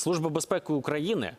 Служба безпеки України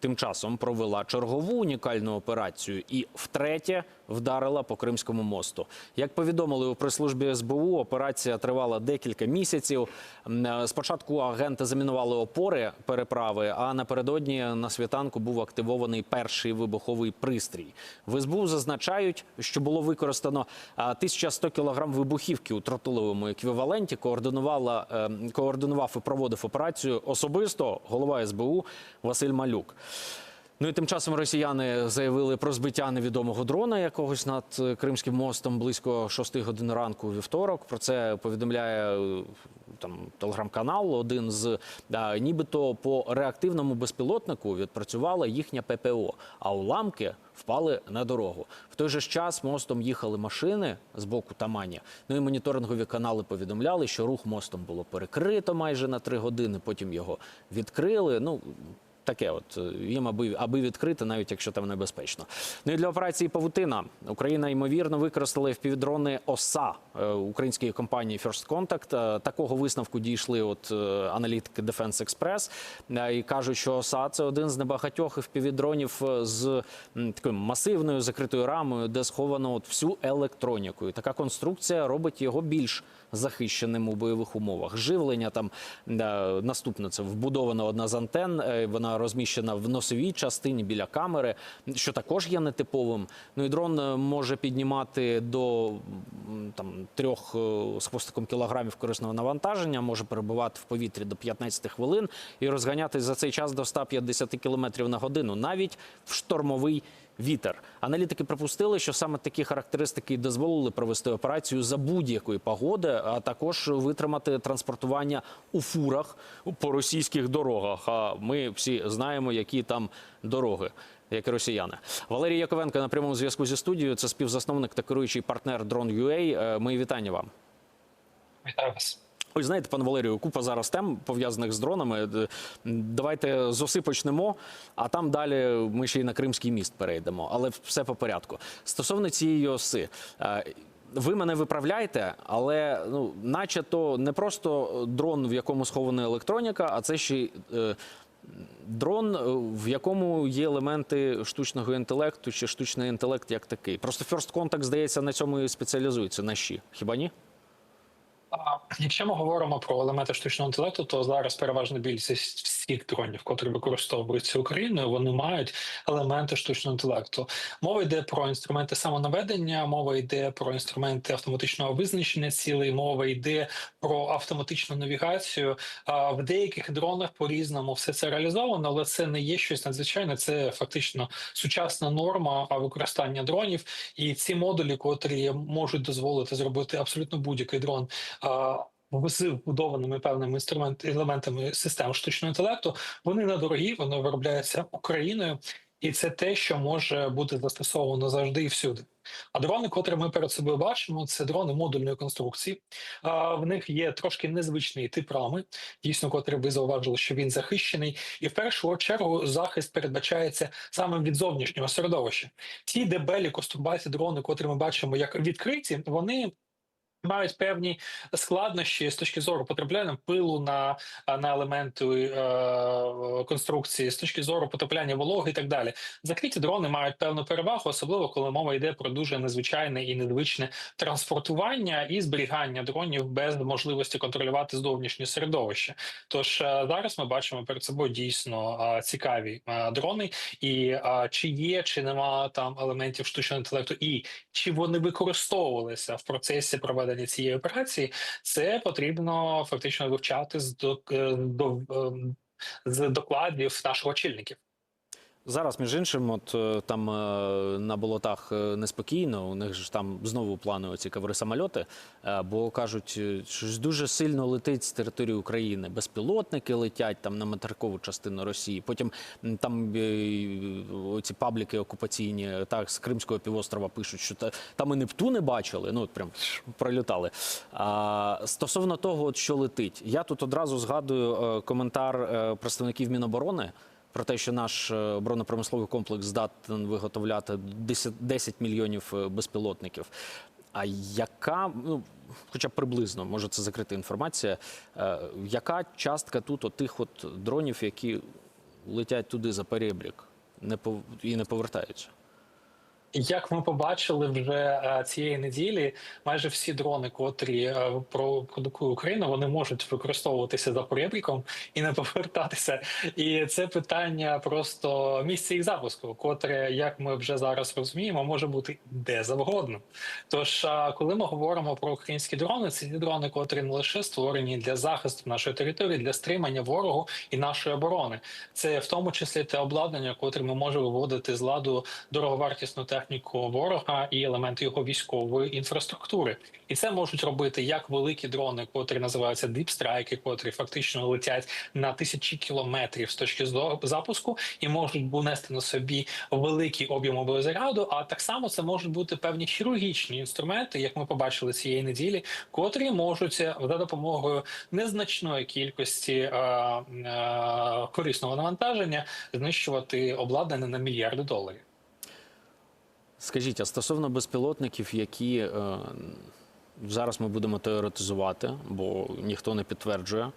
тим часом провела чергову унікальну операцію і втретє вдарила по Кримському мосту. Як повідомили у прес-службі СБУ, операція тривала декілька місяців. Е, Спочатку агенти замінували опори переправи, а напередодні на світанку був активований перший вибуховий пристрій. В СБУ зазначають, що було використано а, 1100 кілограм вибухівки у тротиловому еквіваленті. Координувала е, координував і проводив операцію особисто голова СБУ Василь Малюк. Ну і тим часом росіяни заявили про збиття невідомого дрона якогось над е, Кримським мостом близько 6 годин ранку у вівторок. Про це повідомляє е, там телеграм-канал. Один з да, нібито по реактивному безпілотнику відпрацювала їхня ППО, а уламки впали на дорогу. В той же час мостом їхали машини з боку Тамані. Ну і моніторингові канали повідомляли, що рух мостом було перекрито майже на три години. Потім його відкрили. Ну таке, от е, їм аби аби відкрити, навіть якщо там небезпечно. Ну і для операції Павутина Україна ймовірно використала впівдрони ОСА е, української компанії First Contact. Е, Такого висновку дійшли от аналітики Defense Express і кажуть, що ОСА це один з небагатьох впівдронів з такою масивною закритою рамою, де сховано от всю електроніку. І така конструкція робить його більш захищеним у бойових умовах. Живлення там наступне це вбудована одна з антен. е, Вона розміщена в носовій частині біля камери, що також є нетиповим. Ну і дрон е, може піднімати до там трьох е, з хвостиком кілограмів корисного навантаження, може перебувати в повітрі до 15 хвилин і розганятись за цей час до 150 км на годину, навіть в штормовий вітер. Аналітики припустили, що саме такі характеристики дозволили провести операцію за будь-якої погоди, а також витримати транспортування у фурах по російських дорогах. А ми всі знаємо, які там дороги. Як і росіяни, Валерій Яковенко на прямому зв'язку зі студією. Це співзасновник та керуючий партнер Drone.ua. Е, Мої вітання вам. Вітаю вас. Ось знаєте, пане Валерію, купа зараз тем пов'язаних з дронами. Давайте з оси почнемо, а там далі ми ще й на Кримський міст перейдемо. Але все по порядку. Стосовно цієї оси. е, Ви мене виправляєте, але ну, наче то не просто дрон, в якому схована електроніка, а це ще й е, дрон, е, в якому є елементи штучного інтелекту чи штучний інтелект як такий. Просто First Contact, здається, на цьому і спеціалізується. На щі. Хіба ні? Якщо ми говоримо про елементи штучного інтелекту, то зараз переважна більшість всіх дронів, котрі використовуються Україною, вони мають елементи штучного інтелекту. Мова йде про інструменти самонаведення, мова йде про інструменти автоматичного визначення цілей, мова йде про автоматичну навігацію. В деяких дронах по різному все це реалізовано, але це не є щось надзвичайне. Це фактично сучасна норма використання дронів. І ці модулі, котрі можуть дозволити зробити абсолютно будь-який дрон. З вбудованими певними інструмент елементами систем штучного інтелекту, вони недорогі, вони виробляються Україною, і це те, що може бути застосовано завжди і всюди. А дрони, котрі ми перед собою бачимо, це дрони модульної конструкції. А, в них є трошки незвичний тип рами, дійсно, котрий ви зауважили, що він захищений, і в першу чергу захист передбачається саме від зовнішнього середовища. Ті дебелі костурбаті дрони, котрі ми бачимо як відкриті, вони. Мають певні складнощі з точки зору потрапляння пилу на, на елементи е, конструкції, з точки зору потрапляння вологи і так далі. Закриті дрони мають певну перевагу, особливо коли мова йде про дуже незвичайне і незвичне транспортування і зберігання дронів без можливості контролювати зовнішнє середовище. Тож е, зараз ми бачимо перед собою дійсно е, цікаві е, дрони, і е, чи є, чи нема там елементів штучного інтелекту, і чи вони використовувалися в процесі проведення цієї операції, це потрібно фактично вивчати з до, е, до е, з докладів наших очільників. Зараз, між іншим, от е, там е, на болотах е, неспокійно. У них ж там знову плани оці коври самольоти, е, бо кажуть, щось дуже сильно летить з території України. Безпілотники летять там на материкову частину Росії. Потім там оці пабліки окупаційні, так з Кримського півострова пишуть, що та, там і Нептуни бачили. Ну от прям пролітали. А, стосовно того, от, що летить, я тут одразу згадую коментар представників Міноборони про те, що наш е, оборонно-промисловий комплекс здатен виготовляти 10, 10 мільйонів е, безпілотників. А яка, ну, хоча приблизно, може це закрита інформація, е, яка частка тут отих от дронів, які летять туди за перебрік не пов... і не повертаються? Як ми побачили вже е, цієї неділі, майже всі дрони, котрі е, продукує Україна, вони можуть використовуватися за поребріком і не повертатися. І це питання просто місця їх запуску, котре, як ми вже зараз розуміємо, може бути де завгодно. Тож, е, коли ми говоримо про українські дрони, це ті дрони, котрі не лише створені для захисту нашої території, для стримання ворогу і нашої оборони. Це в тому числі те обладнання, котре ми можемо виводити з ладу дороговартісну техніку ворога і елементи його військової інфраструктури. І це можуть робити як великі дрони, котрі називаються дипстрайки, котрі фактично летять на тисячі кілометрів з точки зору запуску, і можуть нести на собі великий об'єм обозаряду. А так само це можуть бути певні хірургічні інструменти, як ми побачили цієї неділі, котрі можуть е, за допомогою незначної кількості е, е, корисного навантаження знищувати обладнання на мільярди доларів. Скажіть, а стосовно безпілотників, які е, зараз ми будемо теоретизувати, бо ніхто не підтверджує,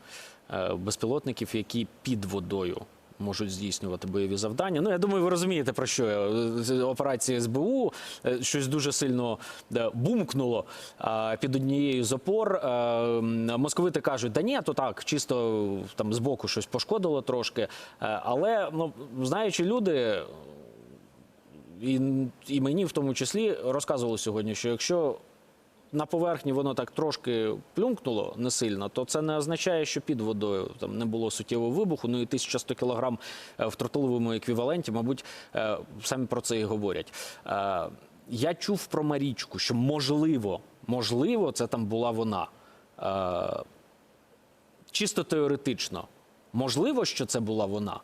е, безпілотників, які під водою можуть здійснювати бойові завдання. Ну, я думаю, ви розумієте, про що я. З Операції СБУ е, щось дуже сильно е, бумкнуло е, під однією з опор. Е, Московити кажуть, да ні, то так, чисто там збоку щось пошкодило трошки. Е, Але ну, знаючи люди, і, і мені в тому числі розказували сьогодні, що якщо на поверхні воно так трошки плюнкнуло не сильно, то це не означає, що під водою там не було суттєвого вибуху. Ну і 1100 кілограм е, в тротиловому еквіваленті, мабуть, е, самі про це і говорять. Е, Я чув про Марічку, що можливо, можливо, це там була вона. Чисто теоретично, можливо, що це була вона.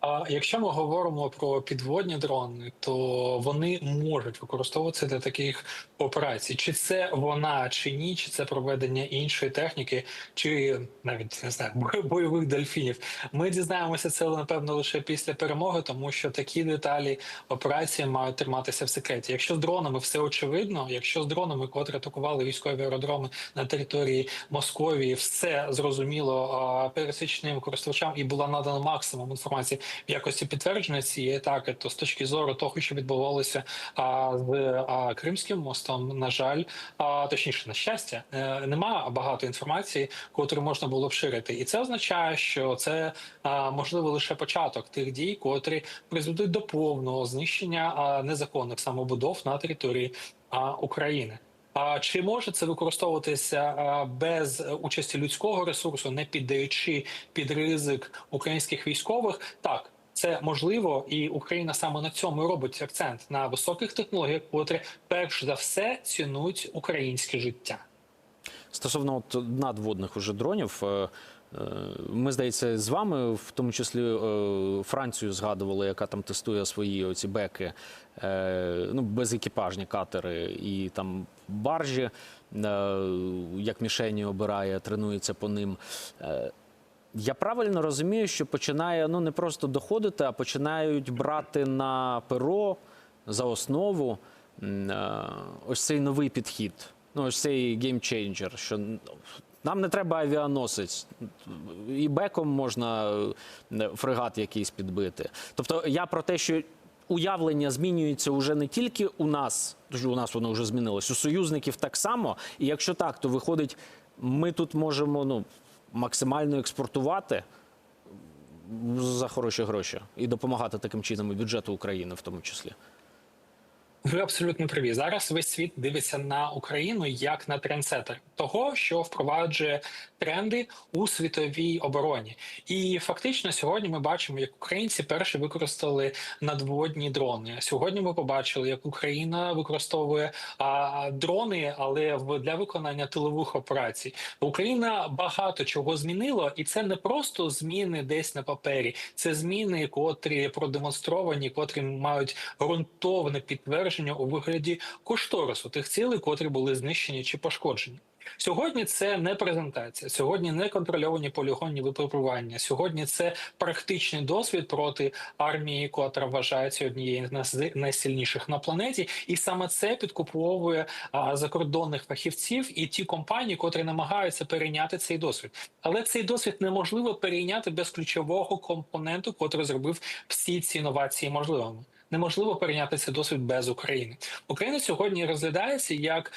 А якщо ми говоримо про підводні дрони, то вони можуть використовуватися для таких операцій. Чи це вона, чи ні, чи це проведення іншої техніки, чи навіть не знаю бо- бойових дельфінів. Ми дізнаємося це напевно лише після перемоги, тому що такі деталі операції мають триматися в секреті. Якщо з дронами все очевидно, якщо з дронами, котрі атакували військові аеродроми на території Московії, все зрозуміло пересічним користувачам і була надана максимум інформації в якості підтвердження цієї атаки, то з точки зору того, що відбувалося а, з а, Кримським мостом, на жаль, а, точніше, на щастя, е, нема багато інформації, котру можна було б ширити, і це означає, що це а, можливо лише початок тих дій, котрі призведуть до повного знищення а, незаконних самобудов на території а, України. А чи може це використовуватися без е, участі людського ресурсу, не піддаючи під ризик українських військових? Так. Це можливо, і Україна саме на цьому робить акцент на високих технологіях, котрі перш за все цінують українське життя. Стосовно от надводних уже дронів, е, ми здається, з вами, в тому числі е, Францію згадували, яка там тестує свої оці беки, е, ну безекіпажні катери і там баржі, е, як мішені обирає, тренується по ним. Е, Я правильно розумію, що починає ну не просто доходити, а починають брати на перо за основу е, ось цей новий підхід. Ну, ось цей геймчейнджер, що нам не треба авіаносець, і беком можна е, фрегат якийсь підбити. Тобто я про те, що уявлення змінюється уже не тільки у нас, у нас воно вже змінилось, у союзників так само. І якщо так, то виходить, ми тут можемо ну, максимально експортувати за хороші гроші і допомагати таким чином і бюджету України в тому числі. Ви абсолютно праві. Зараз весь світ дивиться на Україну як на трендсеттер того, що впроваджує тренди у світовій обороні. І фактично сьогодні ми бачимо, як українці перші використали надводні дрони. Сьогодні ми побачили, як Україна використовує а, дрони, але в для виконання тилових операцій. Україна багато чого змінила, і це не просто зміни десь на папері, це зміни, котрі продемонстровані, котрі мають ґрунтовне підтвердження у вигляді кошторису тих цілей, котрі були знищені чи пошкоджені. Сьогодні це не презентація, сьогодні не контрольовані полігонні випробування. Сьогодні це практичний досвід проти армії, котра вважається однією з найсильніших на планеті, і саме це підкуповує а, закордонних фахівців і ті компанії, котрі намагаються перейняти цей досвід. Але цей досвід неможливо перейняти без ключового компоненту, котрий зробив всі ці інновації можливими. Неможливо перейняти цей досвід без України. Україна сьогодні розглядається як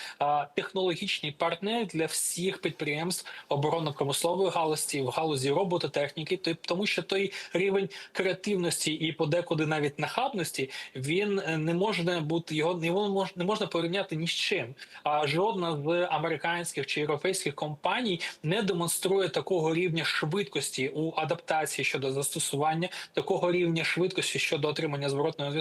технологічний партнер для всіх підприємств оборонно-промислової галузі в галузі робототехніки, то- тому що той рівень креативності і подекуди навіть нахабності він е, не може бути його його не мож- не можна порівняти ні з чим. А жодна з американських чи європейських компаній не демонструє такого рівня швидкості у адаптації щодо застосування, такого рівня швидкості щодо отримання зворотного зв'язку.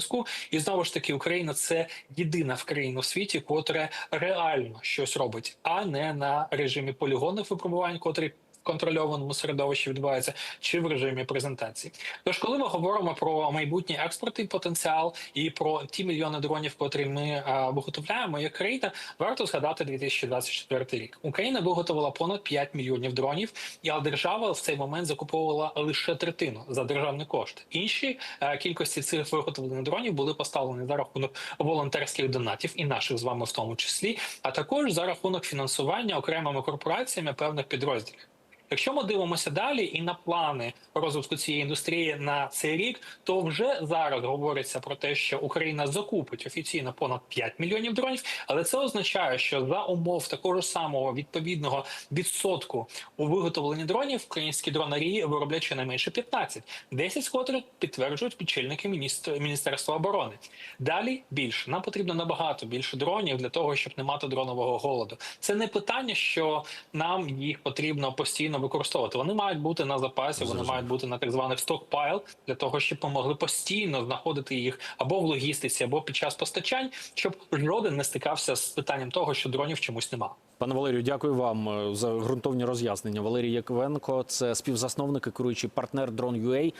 І знову ж таки, Україна це єдина в країну в світі, котра реально щось робить, а не на режимі полігонних випробувань, котрі контрольованому середовищі відбуваються, чи в режимі презентації. Тож, коли ми говоримо про майбутній експортний потенціал і про ті мільйони дронів, котрі ми а, виготовляємо, як країна, варто згадати 2024 рік. Україна виготовила понад 5 мільйонів дронів, і а держава в цей момент закуповувала лише третину за державний кошт. Інші е, кількості цих виготовлених дронів були поставлені за рахунок волонтерських донатів і наших з вами в тому числі, а також за рахунок фінансування окремими корпораціями певних підрозділів. Якщо ми дивимося далі і на плани розвитку цієї індустрії на цей рік, то вже зараз говориться про те, що Україна закупить офіційно понад 5 мільйонів дронів, але це означає, що за умов такого ж самого відповідного відсотку у виготовленні дронів українські дронарі вироблять щонайменше 15, 10 з котрих підтверджують підчільники. Міністерства оборони. Далі більше нам потрібно набагато більше дронів для того, щоб не мати дронового голоду. Це не питання, що нам їх потрібно постійно використовувати. Вони мають бути на запасі, вони мають бути на так званих стокпайл для того, щоб ми могли постійно знаходити їх або в логістиці, або під час постачань, щоб жоден не стикався з питанням того, що дронів чомусь нема. Пане Валерію, дякую вам е, за ґрунтовні роз'яснення. Валерій Яковенко, це співзасновник і керуючий партнер Drone.ua. Він